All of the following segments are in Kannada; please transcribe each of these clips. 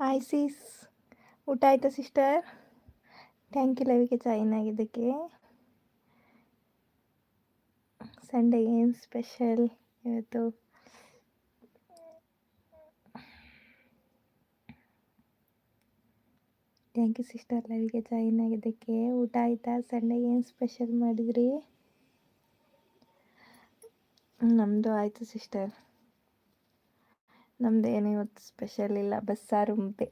ಹಾಯ್ ಸೀಸ್ ಊಟ ಆಯಿತಾ ಸಿಸ್ಟರ್? ಥ್ಯಾಂಕ್ ಯು ಲವಿಗೆ ಜಾಯಿನ್ ಆಗಿದ್ದಕ್ಕೆ ಸಂಡೇ ಏನು ಸ್ಪೆಷಲ್ ಇವತ್ತು? ಥ್ಯಾಂಕ್ ಯು ಸಿಸ್ಟರ್ ಲವಿಗೆ ಜಾಯಿನ್ ಆಗಿದ್ದಕ್ಕೆ ಊಟ ಆಯಿತಾ? ಸಂಡೇ ಏನು ಸ್ಪೆಷಲ್ ಮಾಡಿದ್ರಿ? ನಮ್ಮದು ಆಯಿತು ಸಿಸ್ಟರ್. ನಮ್ದು ಏನು ಇವತ್ತು ಸ್ಪೆಷಲ್ ಇಲ್ಲ ಬಸ್ಸಾರು ಮುದ್ದೆ.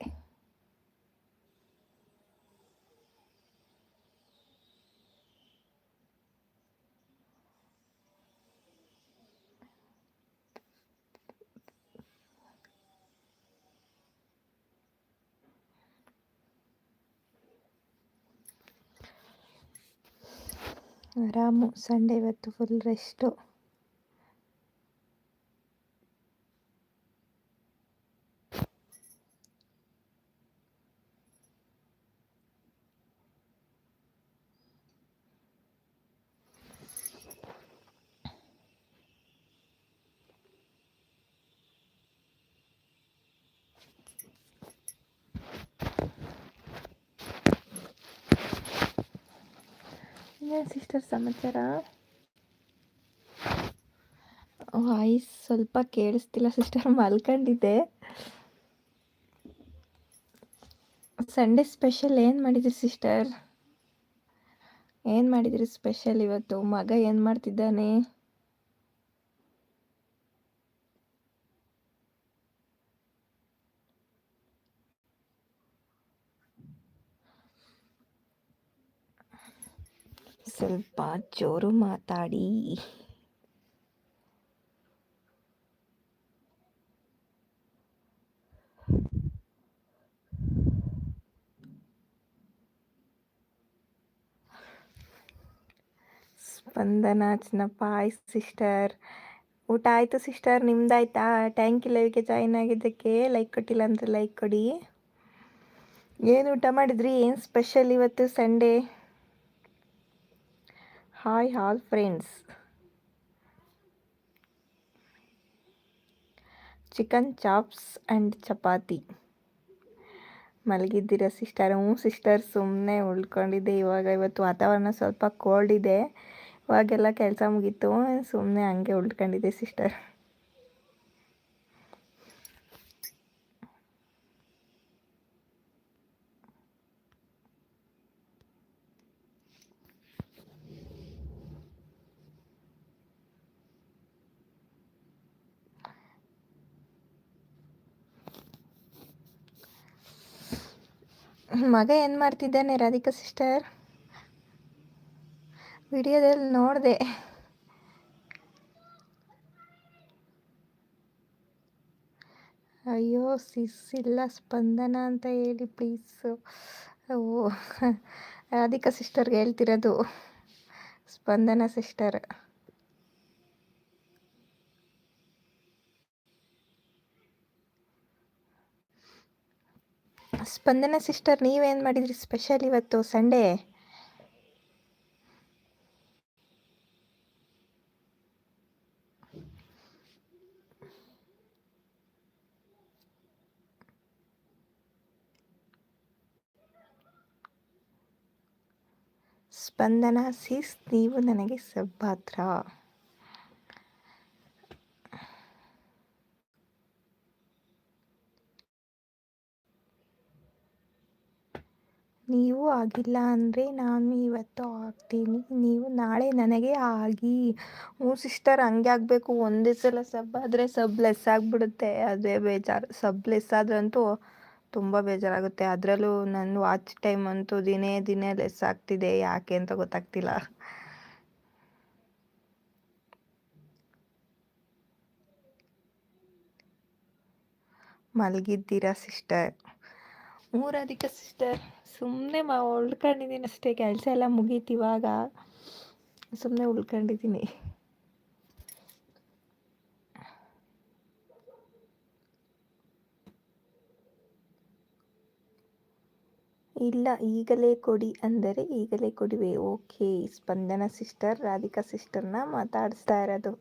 ಆರಾಮು ಸಂಡೇ ಇವತ್ತು ಫುಲ್ ರೆಸ್ಟು ಏನು ಸಿಸ್ಟರ್ ಸಮಾಚಾರ? ವಾಯ್ಸ್ ಸ್ವಲ್ಪ ಕೇಳಿಸ್ತಿಲ್ಲ ಸಿಸ್ಟರ್, ಮಲ್ಕೊಂಡಿದ್ದೆ. ಸಂಡೇ ಸ್ಪೆಷಲ್ ಏನು ಮಾಡಿದ್ರಿ ಸಿಸ್ಟರ್? ಏನು ಮಾಡಿದ್ರಿ ಸ್ಪೆಷಲ್ ಇವತ್ತು? ಮಗ ಏನು ಮಾಡ್ತಿದ್ದಾನೆ? ಸ್ವಲ್ಪ ಜೋರು ಮಾತಾಡಿ. Spandana Chinnappa hi sister. ಊಟ ಆಯಿತು ಸಿಸ್ಟರ್, ನಿಮ್ದಾಯ್ತಾ? ಟ್ಯಾಂಕ್ ಲೈವ್ಗೆ ಜಾಯಿನ್ ಆಗಿದ್ದಕ್ಕೆ. ಲೈಕ್ ಕೊಟ್ಟಿಲ್ಲ ಅಂದರೆ ಲೈಕ್ ಕೊಡಿ. ಏನು ಊಟ ಮಾಡಿದ್ರಿ? ಏನು ಸ್ಪೆಷಲ್ ಇವತ್ತು Sunday hi all friends chicken chops and chapati ಮಲಗಿದ್ದೀರಾ sister ಹ್ಞೂ ಸಿಸ್ಟರ್ ಸುಮ್ಮನೆ ಉಳ್ಕೊಂಡಿದ್ದೆ. ಇವಾಗ ಇವತ್ತು ವಾತಾವರಣ ಸ್ವಲ್ಪ ಕೋಲ್ಡ್ ಇದೆ. ಇವಾಗೆಲ್ಲ ಕೆಲಸ ಮುಗೀತು. ಸುಮ್ಮನೆ ಹಂಗೆ ಉಳ್ಕೊಂಡಿದ್ದೆ ಸಿಸ್ಟರ್ ಮಗ ಏನು ಮಾಡ್ತಿದ್ದಾನೆ ರಾಧಿಕಾ ಸಿಸ್ಟರ್ ವಿಡಿಯೋದಲ್ಲಿ ನೋಡಿದೆ. ಅಯ್ಯೋ ಸಿಸ್ಸಿಲ್ಲ ಸ್ಪಂದನ ಅಂತ ಹೇಳಿ ಪ್ಲೀಸು ಓ, ರಾಧಿಕಾ ಸಿಸ್ಟರ್ಗೆ ಹೇಳ್ತಿರೋದು. ಸ್ಪಂದನ ಸಿಸ್ಟರ್ ಸ್ಪಂದನ ಸಿಸ್ಟರ್ ನೀವೇನು ಮಾಡಿದ್ರಿ ಸ್ಪೆಷಲ್ ಇವತ್ತು ಸಂಡೇ ಸ್ಪಂದನ ಸೀಸ್ ನೀವು ನನಗೆ ಸಬ್ಬಾತ್ರ. ನೀವು ಆಗಿಲ್ಲ ಅಂದರೆ ನಾನು ಇವತ್ತು ಆಗ್ತೀನಿ. ನೀವು ನಾಳೆ ನನಗೆ ಆಗಿ. ಹ್ಞೂ ಸಿಸ್ಟರ್, ಹಂಗೆ ಆಗಬೇಕು. ಒಂದೇ ಸಲ ಸಬ್ ಆದರೆ ಸಬ್ ಲೆಸ್ ಆಗಿಬಿಡುತ್ತೆ. ಅದೇ ಬೇಜಾರು. ಸಬ್ ಲೆಸ್ ಆದ್ರಂತೂ ತುಂಬ ಬೇಜಾರಾಗುತ್ತೆ. ಅದರಲ್ಲೂ ನನ್ನ ವಾಚ್ ಟೈಮ್ ಅಂತೂ ದಿನೇ ದಿನೇ ಲೆಸ್ ಆಗ್ತಿದೆ. ಯಾಕೆ ಅಂತ ಗೊತ್ತಾಗ್ತಿಲ್ಲ. ಮಲಗಿದ್ದೀರಾ ಸಿಸ್ಟರ್? ಮೂರಾಧಿಕ ಸಿಸ್ಟರ್? ಸುಮ್ಮನೆ ಮಾ ಉಳ್ಕೊಂಡಿದ್ದೀನಿ ಅಷ್ಟೇ, ಕೆಲಸ ಎಲ್ಲ ಮುಗೀತು ಇವಾಗ. ಸುಮ್ಮನೆ ಉಳ್ಕೊಂಡಿದ್ದೀನಿ. ಇಲ್ಲ, ಈಗಲೇ ಕೊಡಿ ಅಂದರೆ ಈಗಲೇ ಕೊಡಿವೆ. ಓಕೆ, ಸ್ಪಂದನ ಸಿಸ್ಟರ್ ರಾಧಿಕಾ ಸಿಸ್ಟರ್ನ ಮಾತಾಡಿಸ್ತಾ ಇರೋದು.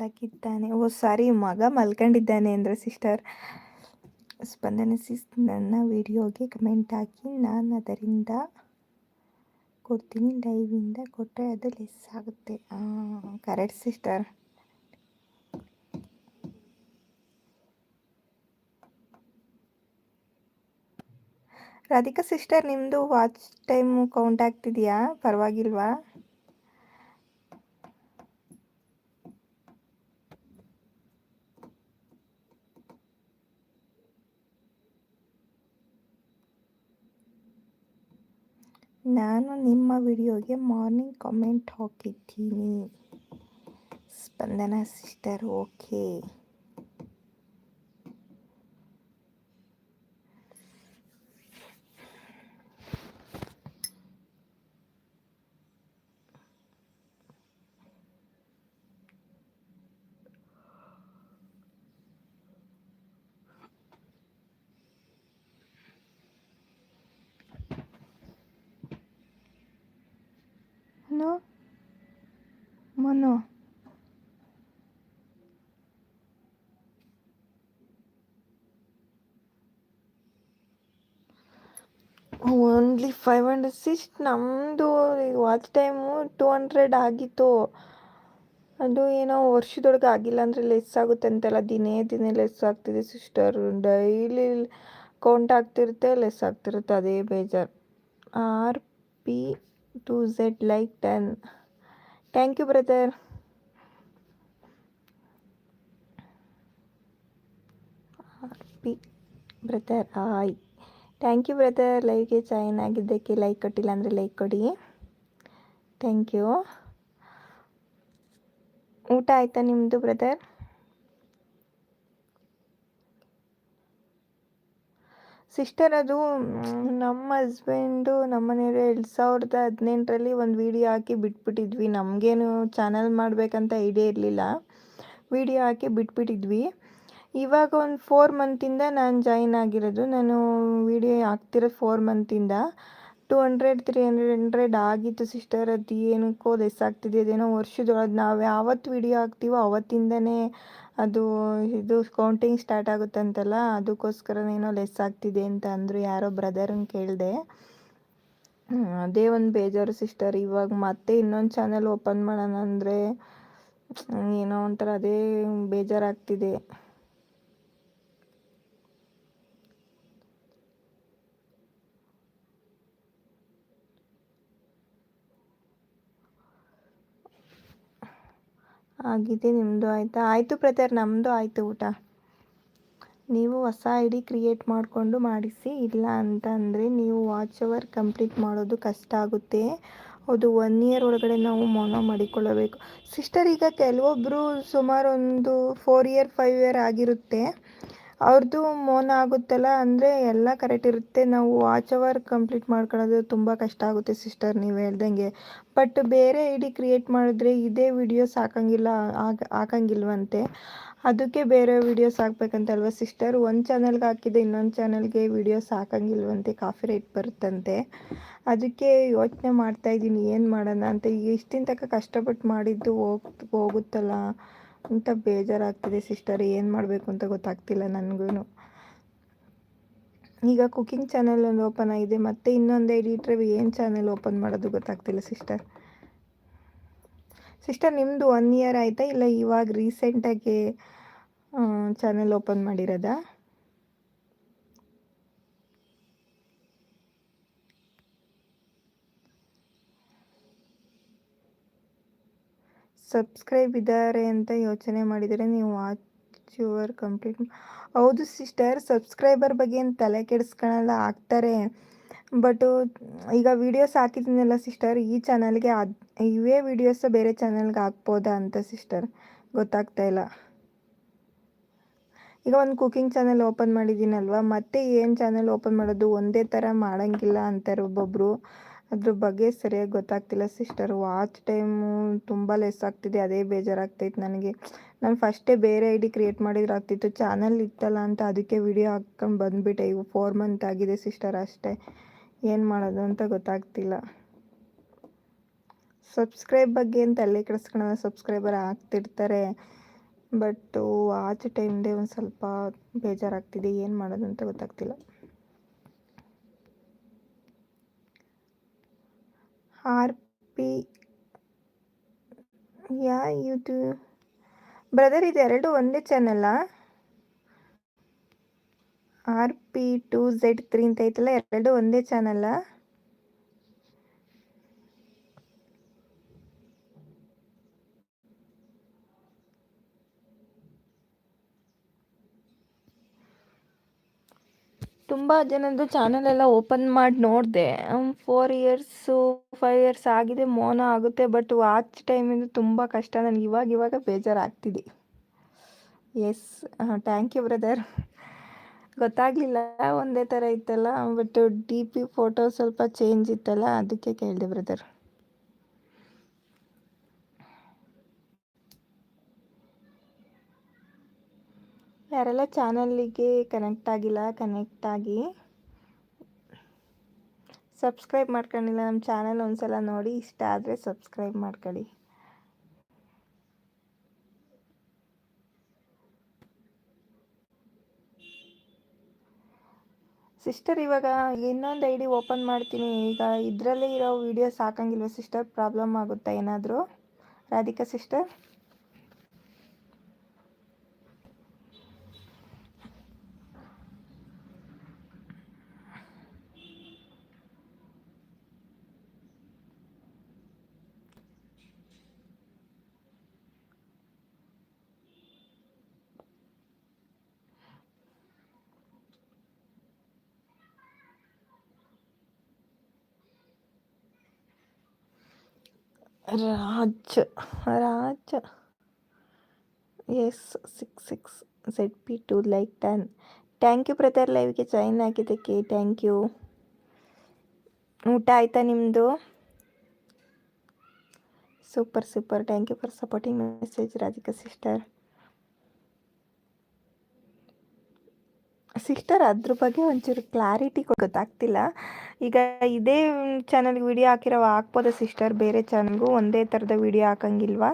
ಮಲಗಿದ್ದಾನೆ. ಓ, ಸಾರಿ, ಮಗ ಮಲ್ಕೊಂಡಿದ್ದಾನೆ ಅಂದರೆ ಸಿಸ್ಟರ್ ಸ್ಪಂದನೆ ಸಿಸ್ ನನ್ನ ವಿಡಿಯೋಗೆ ಕಮೆಂಟ್ ಹಾಕಿ. ನಾನು ಅದರಿಂದ ಕೊಡ್ತೀನಿ ಲೈವಿಂದ ಕೊಟ್ಟರೆ ಅದು ಲೆಸ್ ಆಗುತ್ತೆ. ಕರೆಕ್ಟ್ ಸಿಸ್ಟರ್ ರಾಧಿಕಾ ಸಿಸ್ಟರ್ ನಿಮ್ಮದು ವಾಚ್ ಟೈಮು ಕೌಂಟ್ ಆಗ್ತಿದೆಯಾ? ಪರವಾಗಿಲ್ವಾ ನಾನು ನಿಮ್ಮ ವಿಡಿಯೋಗೆ ಮಾರ್ನಿಂಗ್ ಕಾಮೆಂಟ್ ಹಾಕಿದ್ದೀನಿ. Spandana sister okay Mono. Only five hundred sister ನಮ್ಮದು ವಾಚ್ ಟೈಮು ಟೂ ಹಂಡ್ರೆಡ್ ಆಗಿತ್ತು. ಅದು ಏನೋ ವರ್ಷದೊಳಗೆ ಆಗಿಲ್ಲ ಅಂದರೆ ಲೆಸ್ ಆಗುತ್ತೆ ಅಂತೆಲ್ಲ, ದಿನೇ ದಿನೇ ಲೆಸ್ ಆಗ್ತಿದೆ ಸಿಸ್ಟರ್ ಡೈಲಿ ಕೌಂಟ್ ಆಗ್ತಿರುತ್ತೆ ಲೆಸ್ ಆಗ್ತಿರುತ್ತೆ, ಅದೇ ಬೇಜಾರು. R P two Z like ten thank you brother P brother hi thank you brother ಲೈವ್ಗೆ join ಆಗಿದ್ದಕ್ಕೆ ಲೈಕ್ ಕೊಟ್ಟಿಲ್ಲ ಅಂದರೆ ಲೈಕ್ ಕೊಡಿ ಥ್ಯಾಂಕ್ ಯು ಊಟ ಆಯಿತಾ ನಿಮ್ಮದು ಬ್ರದರ್ ಸಿಸ್ಟರ್ ಅದು ನಮ್ಮ ಹಸ್ಬೆಂಡು ನಮ್ಮ ಮನೆಯವರು ಎರಡು ಸಾವಿರದ ಹದಿನೆಂಟರಲ್ಲಿ ಒಂದು ವಿಡಿಯೋ ಹಾಕಿ ಬಿಟ್ಬಿಟ್ಟಿದ್ವಿ. ನಮಗೇನು ಚಾನಲ್ ಮಾಡಬೇಕಂತ ಐಡಿಯಾ ಇರಲಿಲ್ಲ. ವಿಡಿಯೋ ಹಾಕಿ ಬಿಟ್ಬಿಟ್ಟಿದ್ವಿ. ಇವಾಗ ಒಂದು ಫೋರ್ ಮಂತಿಂದ ನಾನು ಜಾಯಿನ್ ಆಗಿರೋದು. ನಾನು ವಿಡಿಯೋ ಹಾಕ್ತಿರೋದು four ಮಂತಿಂದ. Two hundred, three hundred hundred ಆಗಿತ್ತು ಸಿಸ್ಟರ್. ಅದು ಏನಕ್ಕೋ ಲೆಸ್ ಆಗ್ತಿದೆ, ಅದೇನೋ ವರ್ಷದೊಳಗೆ. ನಾವು ಯಾವತ್ತು ವಿಡಿಯೋ ಹಾಕ್ತೀವೋ ಅವತ್ತಿಂದನೇ ಅದು ಇದು ಕೌಂಟಿಂಗ್ ಸ್ಟಾರ್ಟ್ ಆಗುತ್ತಂತಲ್ಲ ಅದಕ್ಕೋಸ್ಕರನೇನೋ ಲೆಸ್ ಆಗ್ತಿದೆ ಅಂತ ಅಂದರು ಯಾರೋ ಬ್ರದರನ್ನ ಕೇಳಿದೆ. ಅದೇ ಒಂದು ಬೇಜಾರು ಸಿಸ್ಟರ್ ಇವಾಗ ಮತ್ತೆ ಇನ್ನೊಂದು ಚಾನಲ್ ಓಪನ್ ಮಾಡೋಣ ಅಂದರೆ ಏನೋ ಒಂಥರ ಅದೇ ಬೇಜಾರಾಗ್ತಿದೆ. ಆಗಿದೆ ನಿಮ್ಮದು ಆಯಿತಾ? ಆಯಿತು ಪ್ರತಾರ್ ನಮ್ಮದು ಆಯಿತು ಊಟ. ನೀವು ಹೊಸ ಐ ಡಿ ಕ್ರಿಯೇಟ್ ಮಾಡಿಕೊಂಡು ಮಾಡಿಸಿ, ಇಲ್ಲ ಅಂತ ಅಂದರೆ ನೀವು ವಾಚ್ ಅವರ್ ಕಂಪ್ಲೀಟ್ ಮಾಡೋದು ಕಷ್ಟ ಆಗುತ್ತೆ. ಅದು ಒನ್ ಇಯರ್ ಒಳಗಡೆ ನಾವು ಮೋನೋ ಮಾಡಿಕೊಳ್ಳಬೇಕು. ಸಿಸ್ಟರ್ ಈಗ ಕೆಲವೊಬ್ಬರು ಸುಮಾರು ಒಂದು ಫೋರ್ ಇಯರ್ ಫೈವ್ ಇಯರ್ ಆಗಿರುತ್ತೆ. ಅವ್ರದ್ದು ಮೋನ ಆಗುತ್ತಲ್ಲ, ಅಂದರೆ ಎಲ್ಲ ಕರೆಕ್ಟ್ ಇರುತ್ತೆ. ನಾವು ವಾಚ್ ಅವರ್ ಕಂಪ್ಲೀಟ್ ಮಾಡ್ಕೊಳ್ಳೋದು ತುಂಬ ಕಷ್ಟ ಆಗುತ್ತೆ ಸಿಸ್ಟರ್ ನೀವು ಹೇಳ್ದಂಗೆ. ಬಟ್ ಬೇರೆ ಐ ಡಿ ಕ್ರಿಯೇಟ್ ಮಾಡಿದ್ರೆ ಇದೇ ವಿಡಿಯೋಸ್ ಹಾಕಂಗಿಲ್ಲ ಆಗ ಹಾಕಂಗಿಲ್ವಂತೆ. ಅದಕ್ಕೆ ಬೇರೆ ವಿಡಿಯೋಸ್ ಹಾಕ್ಬೇಕಂತಲ್ವ ಸಿಸ್ಟರ್ ಒಂದು ಚಾನಲ್ಗೆ ಹಾಕಿದ್ದೆ ಇನ್ನೊಂದು ಚಾನಲ್ಗೆ ವಿಡಿಯೋಸ್ ಹಾಕಂಗಿಲ್ವಂತೆ ಕಾಫಿ ರೇಟ್ ಬರುತ್ತಂತೆ. ಅದಕ್ಕೆ ಯೋಚನೆ ಮಾಡ್ತಾಯಿದ್ದೀನಿ ಏನು ಮಾಡೋಣ ಅಂತ. ಈಗ ಇಷ್ಟಿನ ತನಕ ಕಷ್ಟಪಟ್ಟು ಮಾಡಿದ್ದು ಹೋಗ್, ಹೋಗುತ್ತಲ್ಲ. ಅಂತ ಬೇಜಾರಾಗ್ತಿದೆ ಸಿಸ್ಟರ್, ಏನು ಮಾಡಬೇಕು ಅಂತ ಗೊತ್ತಾಗ್ತಿಲ್ಲ ನನಗೂ ಈಗ ಕುಕಿಂಗ್ ಚಾನೆಲ್ ಒಂದು ಓಪನ್ ಆಗಿದೆ, ಮತ್ತು ಇನ್ನೊಂದು ಎಡಿಟ್ರೆ ಏನು ಚಾನೆಲ್ ಓಪನ್ ಮಾಡೋದು ಗೊತ್ತಾಗ್ತಿಲ್ಲ ಸಿಸ್ಟರ್. ಸಿಸ್ಟರ್ ನಿಮ್ಮದು ಒನ್ ಇಯರ್ ಆಯಿತಾ ಇಲ್ಲ ಇವಾಗ ರೀಸೆಂಟಾಗಿ ಚಾನೆಲ್ ಓಪನ್ ಮಾಡಿರೋದಾ? ಸಬ್ಸ್ಕ್ರೈಬ್ ಇದ್ದಾರೆ ಅಂತ ಯೋಚನೆ ಮಾಡಿದರೆ ನೀವು ವಾಚ್ ಯುವರ್ ಕಂಪ್ಲೀಟ್ ಹೌದು ಸಿಸ್ಟರ್, ಸಬ್ಸ್ಕ್ರೈಬರ್ ಬಗ್ಗೆ ಏನು ತಲೆ ಕೆಡಿಸ್ಕೊಳ್ಳಲ್ಲ ಆಗ್ತಾರೆ. ಬಟ್ ಈಗ ವೀಡಿಯೋಸ್ ಹಾಕಿದ್ದೀನಲ್ಲ ಸಿಸ್ಟರ್, ಈ ಚಾನಲ್ಗೆ ಅದು, ಇವೇ ವೀಡಿಯೋಸ್ ಬೇರೆ ಚಾನಲ್ಗೆ ಹಾಕ್ಬೋದಾ ಅಂತ ಸಿಸ್ಟರ್, ಗೊತ್ತಾಗ್ತಾ ಇಲ್ಲ. ಈಗ ಒಂದು ಕುಕಿಂಗ್ ಚಾನಲ್ ಓಪನ್ ಮಾಡಿದ್ದೀನಲ್ವ ಮತ್ತೆ ಏನು ಚಾನಲ್ ಓಪನ್ ಮಾಡೋದು, ಒಂದೇ ಥರ ಮಾಡೋಂಗಿಲ್ಲ ಅಂತಾರೆ ಒಬ್ಬೊಬ್ಬರು ಅದ್ರ ಬಗ್ಗೆ ಸರಿಯಾಗಿ ಗೊತ್ತಾಗ್ತಿಲ್ಲ ಸಿಸ್ಟರ್. ವಾಚ್ ಟೈಮು ತುಂಬ ಲೆಸ್ ಆಗ್ತಿದೆ. ಅದೇ ಬೇಜಾರಾಗ್ತೈತೆ ನನಗೆ. ನಾನು ಫಸ್ಟೇ ಬೇರೆ ಐ ಡಿ ಕ್ರಿಯೇಟ್ ಮಾಡಿದ್ರೆ ಆಗ್ತಿತ್ತು ಚಾನಲ್ ಇತ್ತಲ್ಲ ಅಂತ ಅದಕ್ಕೆ ವಿಡಿಯೋ ಹಾಕ್ಕೊಂಡು ಬಂದುಬಿಟ್ಟೆ. ಇವು ಫೋರ್ ಮಂತ್ ಆಗಿದೆ ಸಿಸ್ಟರ್ ಅಷ್ಟೇ. ಏನು ಮಾಡೋದು ಅಂತ ಗೊತ್ತಾಗ್ತಿಲ್ಲ. ಸಬ್ಸ್ಕ್ರೈಬ್ ಬಗ್ಗೆ ಅಂತ ಅಲ್ಲೇ ಕೆಡಿಸ್ಕೊಳ್ಳೋ ಸಬ್ಸ್ಕ್ರೈಬರ್ ಆಗ್ತಿರ್ತಾರೆ. ಬಟ್ಟು ವಾಚ್ ಟೈಮ್ದೇ ಒಂದು ಸ್ವಲ್ಪ ಬೇಜಾರಾಗ್ತಿದೆ. ಏನು ಮಾಡೋದು ಅಂತ ಗೊತ್ತಾಗ್ತಿಲ್ಲ. ಆರ್ ಪಿ, ಯಾ ಇದು ಬ್ರದರ್ ಇದು ಎರಡು ಒಂದೇ ಚಾನಲ್ಲಾ R P two Z three ಅಂತ ಐತಲ್ಲ, ಎರಡು ಒಂದೇ ಚಾನಲ್ಲ ತುಂಬ ಜನದ್ದು ಚಾನಲೆಲ್ಲ ಓಪನ್ ಮಾಡಿ ನೋಡಿದೆ. ಫೋರ್ ಇಯರ್ಸು ಫೈವ್ ಇಯರ್ಸ್ ಆಗಿದೆ, ಮೋನ ಆಗುತ್ತೆ ಬಟ್ ವಾಚ್ ಟೈಮಿಂದ ತುಂಬ ಕಷ್ಟ. ನನಗೆ ಇವಾಗ ಇವಾಗ ಬೇಜಾರಾಗ್ತಿದೆ. ಎಸ್ ಥ್ಯಾಂಕ್ ಯು ಬ್ರದರ್ ಗೊತ್ತಾಗಲಿಲ್ಲ, ಒಂದೇ ಥರ ಇತ್ತಲ್ಲ ಬಟ್ ಡಿ ಪಿ ಫೋಟೋ ಸ್ವಲ್ಪ ಚೇಂಜ್ ಇತ್ತಲ್ಲ, ಅದಕ್ಕೆ ಕೇಳಿದೆ ಬ್ರದರ್ ಯಾರೆಲ್ಲ ಚಾನಲ್ಲಿಗೆ ಕನೆಕ್ಟ್ ಆಗಿಲ್ಲ ಕನೆಕ್ಟ್ ಆಗಿ ಸಬ್ಸ್ಕ್ರೈಬ್ ಮಾಡ್ಕೊಂಡಿಲ್ಲ ನಮ್ಮ ಚಾನಲ್ ಒಂದ್ಸಲ ನೋಡಿ, ಇಷ್ಟ ಆದರೆ ಸಬ್ಸ್ಕ್ರೈಬ್ ಮಾಡ್ಕೊಳ್ಳಿ. ಸಿಸ್ಟರ್ ಇವಾಗ ಇನ್ನೊಂದು ಐ ಡಿ ಓಪನ್ ಮಾಡ್ತೀನಿ. ಈಗ ಇದರಲ್ಲೇ ಇರೋ ವೀಡಿಯೋಸ್ ಹಾಕಂಗಿಲ್ವ ಸಿಸ್ಟರ್ ಪ್ರಾಬ್ಲಮ್ ಆಗುತ್ತಾ ಏನಾದರೂ? Radhika sister Raj Raj. Yes, six six, Z, P, two, like ten. Thank you brother ಲೈವ್ಗೆ join ಆಗಿದ್ದಕ್ಕೆ ಥ್ಯಾಂಕ್ ಯು ಊಟ ಆಯಿತಾ ನಿಮ್ಮದು super super thank you for supporting message Radhika sister sister ಅದ್ರ ಬಗ್ಗೆ ಒಂಚೂರು ಕ್ಲಾರಿಟಿ ಗೊತ್ತಾಗ್ತಿಲ್ಲ. ಈಗ ಇದೇ ಚಾನಲ್ಗೆ ವಿಡಿಯೋ ಹಾಕಿರೋ ಹಾಕ್ಬೋದಾ ಸಿಸ್ಟರ್ ಬೇರೆ ಚಾನಲ್ಗೂ ಒಂದೇ ಥರದ ವಿಡಿಯೋ ಹಾಕಂಗಿಲ್ವಾ?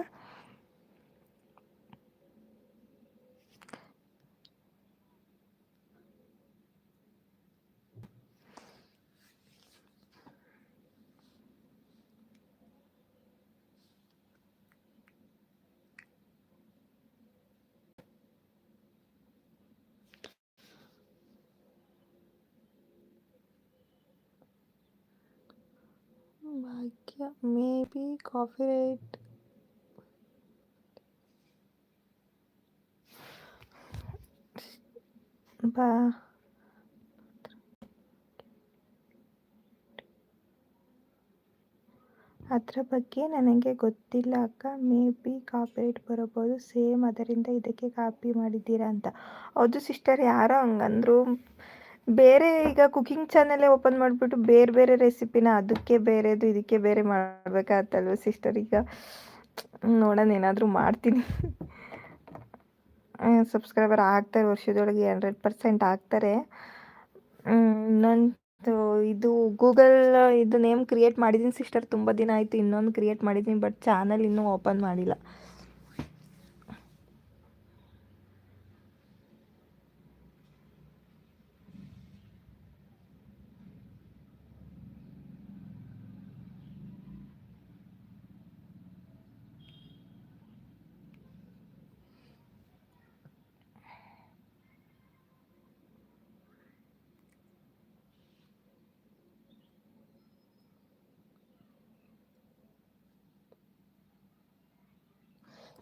ಮೇ ಬಿ ಕಾಫಿರೇಟ್ ಬಾ ಅದರ ಬಗ್ಗೆ ನನಗೆ ಗೊತ್ತಿಲ್ಲ ಅಕ್ಕ. ಮೇ ಬಿ ಕಾಪಿರೈಟ್ ಬರಬಹುದು. ಸೇಮ್ ಅದರಿಂದ ಇದಕ್ಕೆ ಕಾಪಿ ಮಾಡಿದ್ದೀರಾ ಅಂತ. ಹೌದು ಸಿಸ್ಟರ್ ಯಾರೋ ಹಂಗಂದ್ರು ಬೇರೆ ಈಗ ಕುಕಿಂಗ್ ಚಾನೆಲ್ ಓಪನ್ ಮಾಡಿಬಿಟ್ಟು ಬೇರೆ ಬೇರೆ ರೆಸಿಪಿನ ಅದಕ್ಕೆ ಬೇರೆದು ಇದಕ್ಕೆ ಬೇರೆ ಮಾಡಬೇಕಾಗತ್ತಲ್ವ ಸಿಸ್ಟರ್ ಈಗ ನೋಡೋಣ, ಏನಾದರೂ ಮಾಡ್ತೀನಿ. ಸಬ್ಸ್ಕ್ರೈಬರ್ ಆಗ್ತಾರೆ ವರ್ಷದೊಳಗೆ ಹಂಡ್ರೆಡ್ ಪರ್ಸೆಂಟ್ ಆಗ್ತಾರೆ. ಇನ್ನೊಂದು ಇದು ಗೂಗಲ್ ಇದು ನೇಮ್ ಕ್ರಿಯೇಟ್ ಮಾಡಿದ್ದೀನಿ ಸಿಸ್ಟರ್ ತುಂಬ ದಿನ ಆಯಿತು ಇನ್ನೊಂದು ಕ್ರಿಯೇಟ್ ಮಾಡಿದ್ದೀನಿ ಬಟ್ ಚಾನಲ್ ಇನ್ನೂ ಓಪನ್ ಮಾಡಿಲ್ಲ.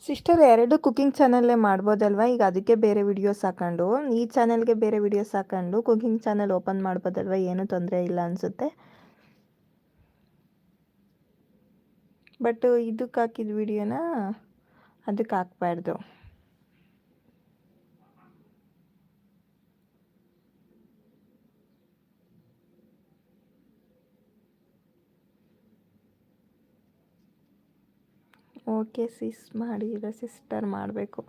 ಸಿಸ್ಟರ್, ಎರಡು ಕುಕಿಂಗ್ ಚಾನಲ್ಲೇ ಮಾಡ್ಬೋದಲ್ವಾ? ಈಗ ಅದಕ್ಕೆ ಬೇರೆ ವಿಡಿಯೋಸ್ ಹಾಕೊಂಡು. ಈ ಚಾನಲ್ಗೆ ಬೇರೆ ವಿಡಿಯೋಸ್ ಹಾಕೊಂಡು ಕುಕಿಂಗ್ ಚಾನಲ್ ಓಪನ್ ಮಾಡ್ಬೋದಲ್ವಾ? ಏನೂ ತೊಂದರೆ ಇಲ್ಲ ಅನಿಸುತ್ತೆ. ಬಟ್ ಇದಕ್ಕೆ ಹಾಕಿದ ವಿಡಿಯೋನ ಅದಕ್ಕೆ ಹಾಕ್ಬಾರ್ದು ಓಕೆ ಸಿಸ್ ಮಾಡಿದ ಸಿಸ್ಟರ್ ಮಾಡಬೇಕು.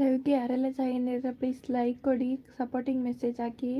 ಲೈವ್ಗೆ ಯಾರೆಲ್ಲ ಜಾಯಿನ್ ಇದ್ರೆ ಪ್ಲೀಸ್ ಲೈಕ್ ಕೊಡಿ ಸಪೋರ್ಟಿಂಗ್ ಮೆಸೇಜ್ ಹಾಕಿ.